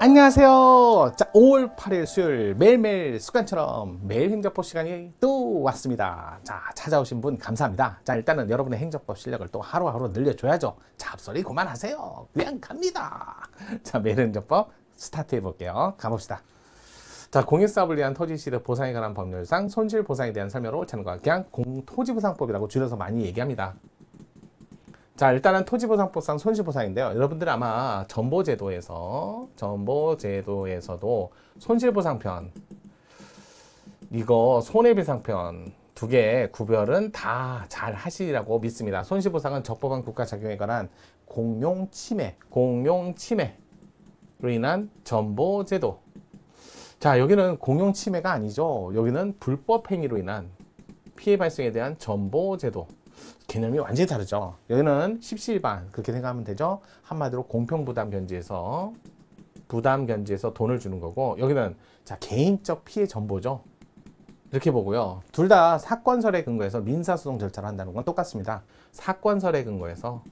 안녕하세요. 자, 5월 8일 수요일 매일매일 습관처럼 매일 행정법 시간이 또 왔습니다. 자, 찾아오신 분 감사합니다. 자, 일단은 여러분의 행정법 실력을 또 하루하루 늘려줘야죠. 잡소리 그만하세요. 그냥 갑니다. 자, 매일 행정법 스타트 해볼게요. 가봅시다. 자, 공익사업을 위한 토지시대 보상에 관한 법률상 손실 보상에 대한 설명으로 않은 것 그냥 공토지보상법이라고 줄여서 많이 얘기합니다. 자, 일단은 토지보상법상 손실보상인데요. 여러분들 아마 전보제도에서, 전보제도에서도 손실보상편, 이거 손해배상편 두 개 구별은 다 잘 하시리라고 믿습니다. 손실보상은 적법한 국가 작용에 관한 공용 침해, 공용 침해로 인한 전보제도. 자, 여기는 공용 침해가 아니죠. 여기는 불법 행위로 인한 피해 발생에 대한 전보제도. 개념이 완전히 다르죠. 여기는 십시일반 그렇게 생각하면 되죠. 한마디로 공평 부담 견지에서 부담 견지에서 돈을 주는 거고 여기는 자 개인적 피해 전보죠. 이렇게 보고요. 둘 다 사건설에 근거해서 민사소송 절차를 한다는 건 똑같습니다. 사건설에 근거해서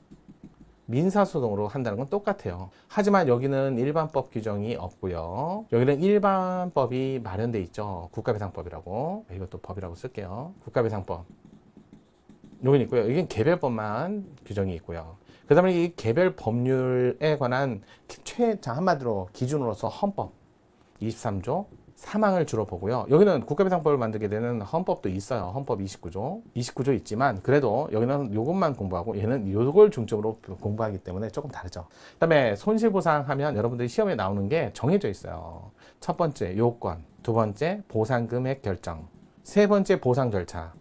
민사소송으로 한다는 건 똑같아요. 하지만 여기는 일반법 규정이 없고요. 여기는 일반법이 마련돼 있죠. 국가배상법이라고. 이것도 법이라고 쓸게요. 국가배상법. 여기 있고요. 이건 개별법만 규정이 있고요. 그 다음에 이 개별 법률에 관한 최, 자, 한마디로 기준으로서 헌법 23조 사망을 주로 보고요. 여기는 국가배상법을 만들게 되는 헌법도 있어요. 헌법 29조. 29조 있지만 그래도 여기는 요것만 공부하고 얘는 요걸 중점으로 공부하기 때문에 조금 다르죠. 그 다음에 손실보상하면 여러분들이 시험에 나오는 게 정해져 있어요. 첫 번째 요건, 두 번째 보상금액 결정, 세 번째 보상 절차,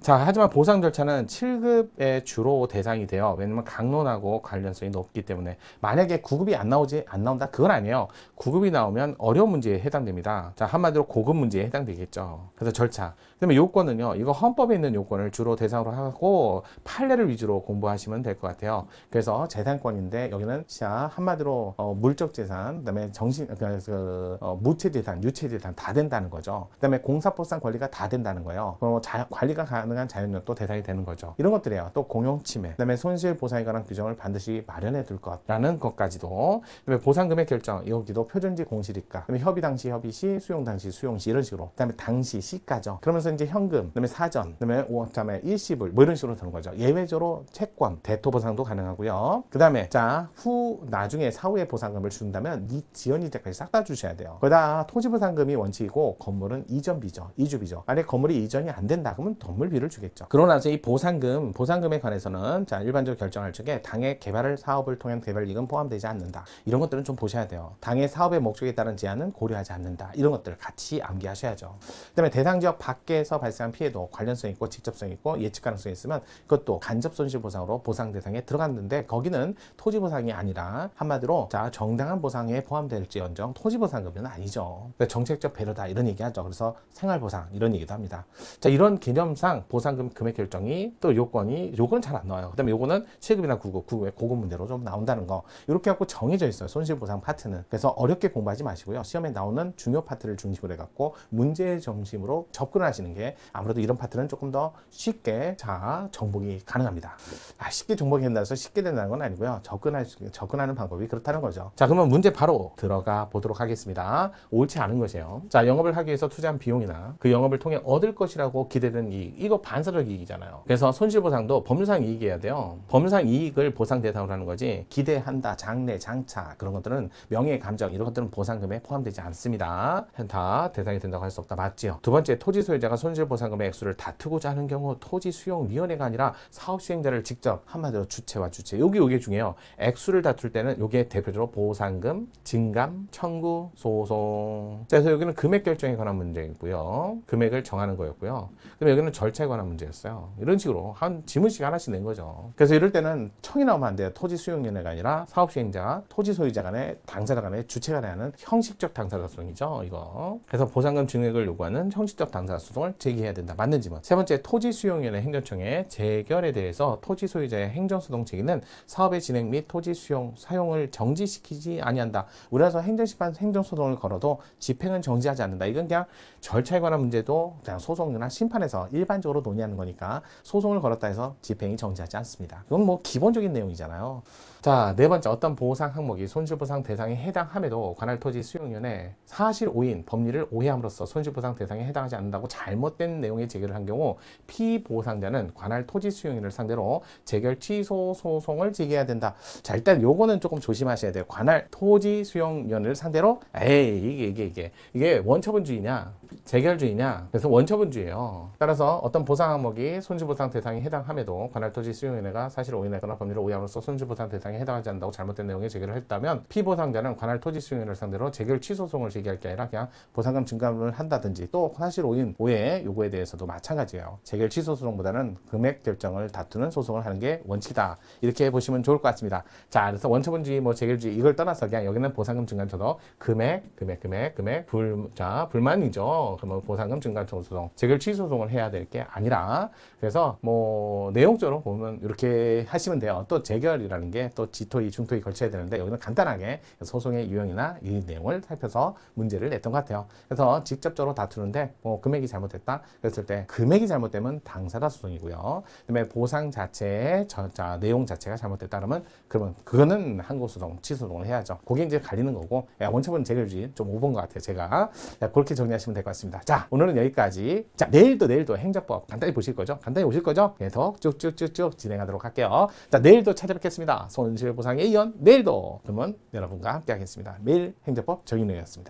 자, 하지만 보상 절차는 7급의 주로 대상이 돼요. 왜냐면 강론하고 관련성이 높기 때문에 만약에 9급이 안 나오지 안 나온다 그건 아니에요. 9급이 나오면 어려운 문제에 해당됩니다. 자, 한마디로 고급 문제에 해당되겠죠. 그래서 절차. 그다음에 요건은요. 이거 헌법에 있는 요건을 주로 대상으로 하고 판례를 위주로 공부하시면 될 것 같아요. 그래서 재산권인데 여기는 자, 한마디로 어, 물적 재산, 그다음에 정신 그 어, 무체 재산, 유체 재산 다 된다는 거죠. 그다음에 공사법상 권리가 다 된다는 거예요. 어, 자, 관리가 가 능한 자연력도 대상이 되는 거죠. 이런 것들이에요. 또 공용 침해, 그다음에 손실 보상에 관한 규정을 반드시 마련해 둘 것라는 것까지도. 그다음에 보상금액 결정 여기도 표준지 공시리가, 그다음에 협의 당시 협의 시, 수용 당시 수용 시 이런 식으로. 그다음에 당시 시가죠. 그러면서 이제 현금, 그다음에 사전, 그다음에 오, 그다음에 일시불 뭐 이런 식으로 되는 거죠. 예외적으로 채권, 대토 보상도 가능하고요. 그다음에 자 후 나중에 사후에 보상금을 준다면 이 지연 이자까지 싹 다 주셔야 돼요. 거기다 토지 보상금이 원칙이고 건물은 이전 비죠, 이주 비죠. 만약 건물이 이전이 안 된다 그러면 건물 비를 주겠죠. 그러고 나서 이 보상금, 보상금에 관해서는 자 일반적으로 결정할 적에 당의 개발을 사업을 통한 개발 이익은 포함되지 않는다. 이런 것들은 좀 보셔야 돼요. 당의 사업의 목적에 따른 제한은 고려하지 않는다. 이런 것들 같이 암기하셔야죠. 그다음에 대상 지역 밖에서 발생한 피해도 관련성 있고 직접성 있고 예측 가능성이 있으면 그것도 간접 손실 보상으로 보상 대상에 들어갔는데 거기는 토지 보상이 아니라 한마디로 자 정당한 보상에 포함될지언정 토지 보상금은 아니죠. 그러니까 정책적 배려다 이런 얘기하죠. 그래서 생활 보상 이런 얘기도 합니다. 자 이런 개념상 보상금 금액 결정이 또 요건이 요건 잘 안 나와요. 그다음에 요거는 7급이나 9급, 9급의 고급 문제로 좀 나온다는 거 이렇게 갖고 정해져 있어요. 손실 보상 파트는. 그래서 어렵게 공부하지 마시고요. 시험에 나오는 중요 파트를 중심으로 해 갖고 문제 중심으로 접근하시는 게 아무래도 이런 파트는 조금 더 쉽게 자 정복이 가능합니다. 아, 쉽게 정복이 된다 해서 쉽게 된다는 건 아니고요. 접근할 수, 접근하는 방법이 그렇다는 거죠. 자 그러면 문제 바로 들어가 보도록 하겠습니다. 옳지 않은 것이에요. 자 영업을 하기 위해서 투자한 비용이나 그 영업을 통해 얻을 것이라고 기대된 이익 이거 반사적 이익이잖아요. 그래서 손실보상도 법률상 이익이어야 돼요. 법률상 이익을 보상 대상으로 하는 거지 기대한다, 장래, 장차 그런 것들은 명예, 감정 이런 것들은 보상금에 포함되지 않습니다. 다 대상이 된다고 할 수 없다. 맞지요? 두 번째 토지 소유자가 손실보상금의 액수를 다투고자 하는 경우 토지 수용위원회가 아니라 사업 시행자를 직접 한마디로 주체와 주체 여기 요게 중요해요. 액수를 다툴 때는 요게 대표적으로 보상금, 증감, 청구, 소송. 자, 그래서 여기는 금액 결정에 관한 문제이고요. 금액을 정하는 거였고요. 그럼 여기는 절차에 관한 문제였어요. 이런 식으로 한 지문씩 하나씩 낸 거죠. 그래서 이럴 때는 청이 나오면 안 돼요. 토지 수용위원회가 아니라 사업 시행자, 토지 소유자 간의 당사자 간의 주체 간에 하는 형식적 당사자 소송이죠. 이거. 그래서 보상금 증액을 요구하는 형식적 당사자 소송을 제기해야 된다. 맞는 지문. 세 번째 토지 수용위원회 행정청의 재결에 대해서 토지 소유자의 행정소송 제기는 사업의 진행 및 토지 수용 사용을 정지시키지 아니한다. 우리나라에서 행정심판 행정소송을 걸어도 집행은 정지하지 않는다. 이건 그냥 절차에 관한 문제도 그냥 소송이나 심판에서 일반적으로 논의하는 거니까 소송을 걸었다 해서 집행이 정지하지 않습니다. 그건 뭐 기본적인 내용이잖아요. 자, 네 번째 어떤 보상 항목이 손실보상 대상에 해당함에도 관할 토지 수용위원회 사실 오인 법리를 오해함으로써 손실보상 대상에 해당하지 않는다고 잘못된 내용의 제기를 한 경우 피보상자는 관할 토지 수용위원회를 상대로 재결 취소 소송을 제기해야 된다. 자, 일단 요거는 조금 조심하셔야 돼요. 관할 토지 수용위원회를 상대로 에이 이게 이게 이게 이게 원처분주의냐 재결주의냐 그래서 원처분주의예요. 따라서 어떤 보상 항목이 손실보상 대상에 해당함에도 관할 토지 수용위원회가 사실 오인하거나 법리를 오해함으로써 손실보상 대상 에 해당하지 않는다고 잘못된 내용의 제기를 했다면 피보 상자는 관할 토지 수용위원회를 상대로 재결 취소 소송을 제기할 게 아니라 그냥 보상금 증감을 한다든지 또 사실 오인 오해 요구에 대해서도 마찬가지예요. 재결 취소 소송보다는 금액 결정을 다투는 소송을 하는 게 원칙이다. 이렇게 보시면 좋을 것 같습니다. 자, 그래서 원처분주의 뭐 재결주의 이걸 떠나서 그냥 여기는 보상금 증감처도 금액, 금액, 금액, 금액 불, 자 불만이죠. 그러면 보상금 증감처 소송, 재결 취소 소송을 해야 될 게 아니라 그래서 뭐 내용적으로 보면 이렇게 하시면 돼요. 또 재결이라는 게 또 지토이, 중토이 걸쳐야 되는데 여기는 간단하게 소송의 유형이나 이 내용을 살펴서 문제를 냈던 것 같아요. 그래서 직접적으로 다투는데 뭐 금액이 잘못됐다 그랬을 때 금액이 잘못되면 당사자 소송이고요. 그다음에 보상 자체의 저, 자, 내용 자체가 잘못됐다 그러면 그러면 그거는 항고소송, 취소소송을 해야죠. 그게 이제 갈리는 거고 야, 원처분 재결주의 좀 오본 것 같아요. 제가 자, 그렇게 정리하시면 될 것 같습니다. 자 오늘은 여기까지. 자 내일도 내일도 행정법 간단히 보실 거죠? 간단히 보실 거죠? 계속 쭉쭉쭉쭉 진행하도록 할게요. 자 내일도 찾아뵙겠습니다. 손 실보상의 이연 내일도 그러면 여러분과 함께 하겠습니다. 매일 행정법 정인우였습니다.